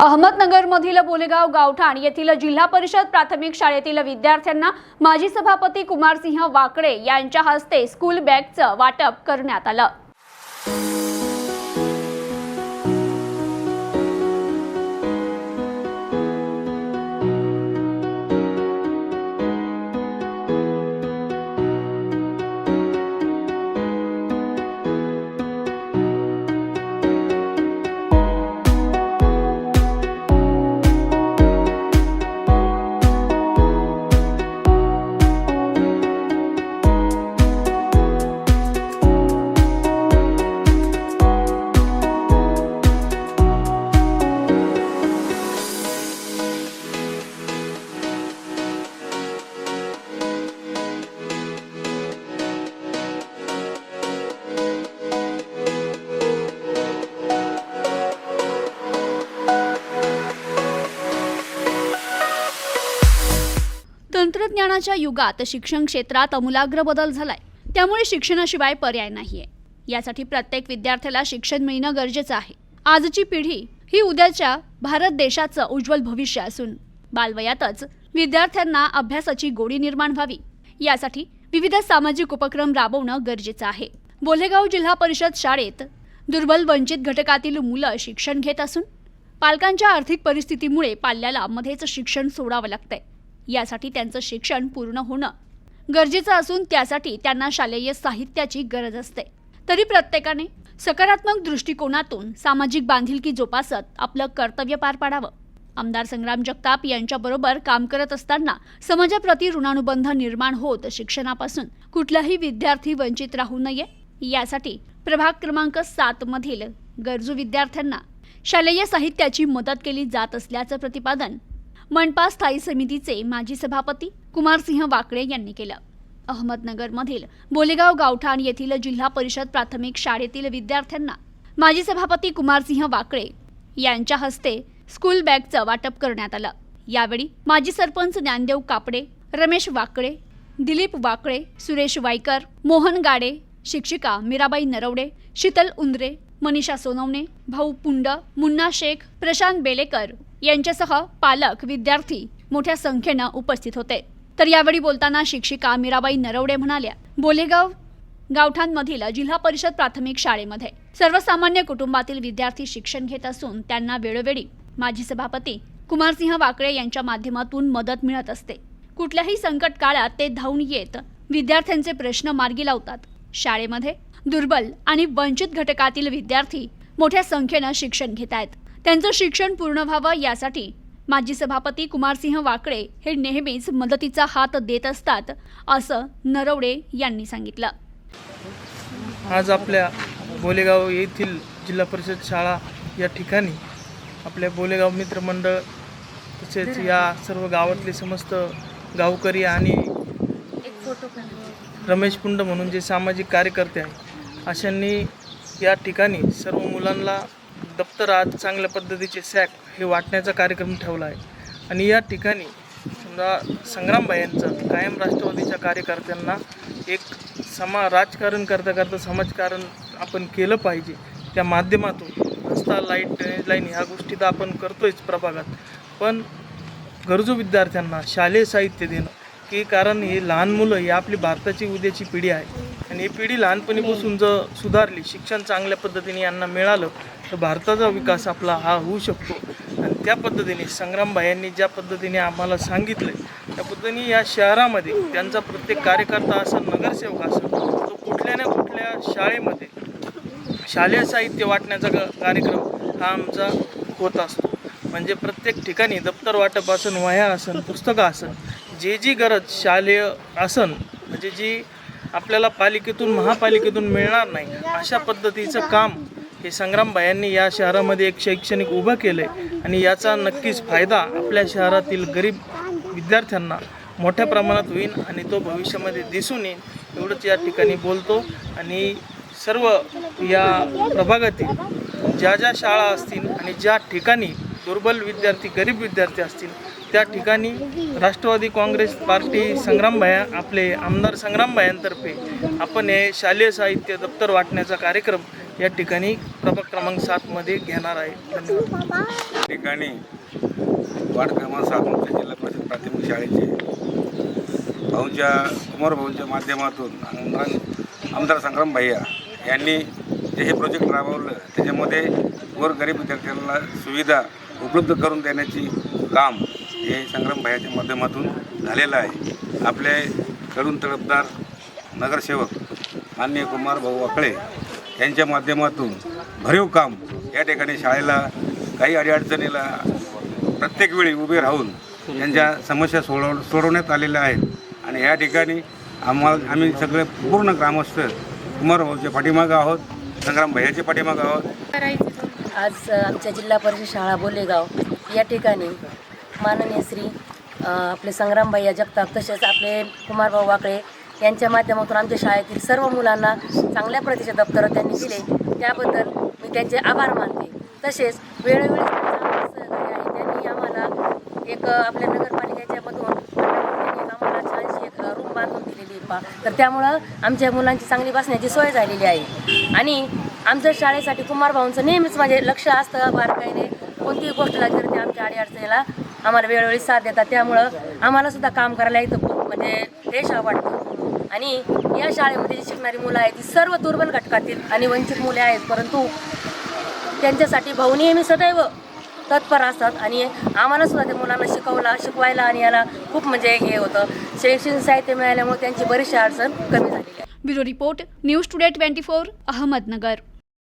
अहमदनगरमधील बोलेगाव गावठाण येथील जिल्हा परिषद प्राथमिक शाळेतील विद्यार्थ्यांना माजी सभापती कुमारसिंह वाकडे यांच्या हस्ते स्कूल बॅगचं वाटप करण्यात आलं. तंत्रज्ञानाच्या युगात शिक्षण क्षेत्रात अमूलाग्र बदल झालाय. त्यामुळे शिक्षणाशिवाय पर्याय नाहीये. यासाठी प्रत्येक विद्यार्थ्याला शिक्षण मिळणं गरजेचं आहे. आजची पिढी ही उद्याच्या भारत देशाचं उज्ज्वल भविष्य असून बालवयातच विद्यार्थ्यांना अभ्यासाची गोडी निर्माण व्हावी. यासाठी विविध सामाजिक उपक्रम राबवणं गरजेचं आहे. बोलेगाव जिल्हा परिषद शाळेत दुर्बल वंचित घटकातील मुलं शिक्षण घेत असून पालकांच्या आर्थिक परिस्थितीमुळे पाल्याला मध्येच शिक्षण सोडावं लागतंय. यासाठी त्यांचं शिक्षण पूर्ण होणं गरजेचं असून त्यासाठी त्यांना शालेय साहित्याची गरज असते. तरी प्रत्येकाने सकारात्मक दृष्टिकोनातून सामाजिक बांधिलकी जोपासत आपलं कर्तव्य पार पाडावं. आमदार संग्राम जगताप यांच्याबरोबर काम करत असताना समाजाप्रती ऋणानुबंध निर्माण होत शिक्षणापासून कुठलाही विद्यार्थी वंचित राहू नये. यासाठी प्रभाग क्रमांक सात मधील गरजू विद्यार्थ्यांना शालेय साहित्याची मदत केली जात असल्याचं प्रतिपादन मनपा स्थायी समितीचे माजी सभापती कुमारसिंह वाकडे यांनी केलं. अहमदनगरमधील बोलेगाव गावठाण येथील जिल्हा परिषद प्राथमिक शाळेतील विद्यार्थ्यांना माजी सभापती कुमारसिंह वाकडे यांच्या हस्ते स्कूल बॅगचं वाटप करण्यात आलं. यावेळी माजी सरपंच ज्ञानदेव कापडे रमेश वाकडे दिलीप वाकळे सुरेश वायकर मोहन गाडे शिक्षिका मीराबाई नरवडे शीतल उंद्रे मनीषा सोनवणे भाऊ पुंड मुन्ना शेख प्रशांत बेलेकर यांच्यासह पालक विद्यार्थी मोठ्या संख्येनं उपस्थित होते. तर यावेळी बोलताना शिक्षिका मीराबाई नरवडे म्हणाल्या बोलेगाव गावठाणमधील जिल्हा परिषद प्राथमिक शाळेमध्ये सर्वसामान्य कुटुंबातील विद्यार्थी शिक्षण घेत असून त्यांना वेळोवेळी माजी सभापती कुमारसिंह वाकळे यांच्या माध्यमातून मदत मिळत असते. कुठल्याही संकट काळात ते धावून येत विद्यार्थ्यांचे प्रश्न मार्गी लावतात. शाळेमध्ये दुर्बल आणि वंचित घटकातील विद्यार्थी मोठ्या संख्येनं शिक्षण घेत आहेत. त्यांचं शिक्षण पूर्ण व्हावं यासाठी माजी सभापती कुमारसिंह वाकळे हे नेहमीच मदतीचा हात देत असतात असं नरवडे यांनी सांगितलं. आज आपल्या बोलेगाव येथील जिल्हा परिषद शाळा या ठिकाणी आपल्या बोलेगाव मित्रमंडळ तसेच या सर्व गावातले समस्त गावकरी आणि रमेश पुंड म्हणून जे सामाजिक कार्यकर्ते आहेत अशांनी या ठिकाणी सर्व मुलांना दप्तर आज चांगल्या पद्धतीचे सॅक हे वाटण्याचा कार्यक्रम ठेवला आहे. आणि या ठिकाणी समजा संग्रामबाई यांचं कायम राष्ट्रवादीच्या कार्यकर्त्यांना एक समा राजकारण करता करता समाजकारण आपण केलं पाहिजे. त्या माध्यमातून रस्ता लाइट ड्रेनेज लाईन ह्या गोष्टी तर आपण करतोयच प्रभागात. पण गरजू विद्यार्थ्यांना शालेय साहित्य देणं की कारण हे लहान मुलं ही आपली भारताची उद्याची पिढी आहे. आणि ही पिढी लहानपणीपासून जर सुधारली शिक्षण चांगल्या पद्धतीने यांना मिळालं तर भारताचा विकास आपला हा होऊ शकतो. आणि त्या पद्धतीने संग्रामभाई यांनी ज्या पद्धतीने आम्हाला सांगितलं त्या पद्धतीने या शहरामध्ये त्यांचा प्रत्येक कार्यकर्ता असा नगरसेवक असेल तो कुठल्या ना कुठल्या शाळेमध्ये शालेय साहित्य वाटण्याचा ग- कार्यक्रम हा आमचा होत असतो. म्हणजे प्रत्येक ठिकाणी दप्तर वाटप असन वह्या असन पुस्तकं असन जे जी गरज शालेय असन म्हणजे जी आपल्याला पालिकेतून महापालिकेतून मिळणार नाही. अशा पद्धतीचं काम हे संग्रामबायांनी या शहरामध्ये एक शैक्षणिक उभं केलं आहे आणि याचा नक्कीच फायदा आपल्या शहरातील गरीब विद्यार्थ्यांना मोठ्या प्रमाणात होईल आणि तो भविष्यामध्ये दिसून येईल एवढंच या ठिकाणी बोलतो. आणि सर्व या प्रभागातील ज्या ज्या शाळा असतील आणि ज्या ठिकाणी दुर्बल विद्यार्थी गरीब विद्यार्थी असतील त्या ठिकाणी राष्ट्रवादी काँग्रेस पार्टी संग्रामभाया आपले आमदार संग्रामभायांतर्फे आपण हे शालेय साहित्य दप्तर वाटण्याचा कार्यक्रम या ठिकाणी प्रभाग क्रमांक सातमध्ये घेणार आहे. धन्यवाद. ठिकाणी वार्ड क्रमांक सात जिल्हा परिषद प्राथमिक शाळेचे भाऊंच्या कुमार भाऊंच्या माध्यमातून आमदार आमदार संग्राम भैया यांनी जे हे प्रोजेक्ट राबवलं त्याच्यामध्ये गोरगरीब विद्यार्थ्यांना सुविधा उपलब्ध करून देण्याची काम हे संग्रामभयाच्या माध्यमातून झालेलं आहे. आपले तरुण तडफदार नगरसेवक मान्य कुमार भाऊ वाकळे यांच्या माध्यमातून भरीव काम या ठिकाणी शाळेला काही अडीअडचणीला प्रत्येक वेळी उभे राहून त्यांच्या समस्या सोडव सोडवण्यात आलेल्या आहेत. आणि या ठिकाणी आम्हाला आम्ही सगळे पूर्ण ग्रामस्थ कुमार भाऊच्या पाठीमागं आहोत संग्राम भैयाच्या पाठीमागं आहोत. आज आमच्या जिल्हा परिषद शाळा बोलेगाव. या ठिकाणी माननीय श्री आपले आपले संग्रामभैया जगताप तसेच आपले कुमारभाऊ वाकळे यांच्या माध्यमातून आमच्या शाळेतील सर्व मुलांना चांगल्या प्रतीचे दप्तरं त्यांनी दिले. त्याबद्दल मी त्यांचे आभार मानते. तसेच वेळोवेळी सहकार्य आहे त्यांनी आम्हाला एक आपल्या नगरपालिकेच्या मधून एक आम्हाला छानशी एक रूम बांधून दिलेली पा तर त्यामुळं आमच्या मुलांची चांगली बसण्याची सोय झालेली आहे. आणि आमच्या शाळेसाठी कुमार भाऊंचं नेहमीच म्हणजे लक्ष असतं बारकाईने कोणतीही गोष्ट लागली तर ते आमच्या अडीअडचणीला आम्हाला वेळोवेळी साथ देतात. त्यामुळं आम्हाला सुद्धा काम करायला इथं खूप म्हणजे फ्रेश वाटतं आणि या शाळेमध्ये जी शिकणारी मुलं आहेत ती सर्व दुर्बल घटकातील आणि वंचित मुले आहेत परंतु त्यांच्यासाठी भाऊ नेहमी सदैव तत्पर असतात. आणि आम्हाला सुद्धा त्या मुलांना शिकवला शिकवायला आणि याला खूप म्हणजे हे होतं. शैक्षणिक साहित्य मिळाल्यामुळे त्यांची बरीचशी अडचण कमी झाली bureau report news today twenty four Ahmednagar.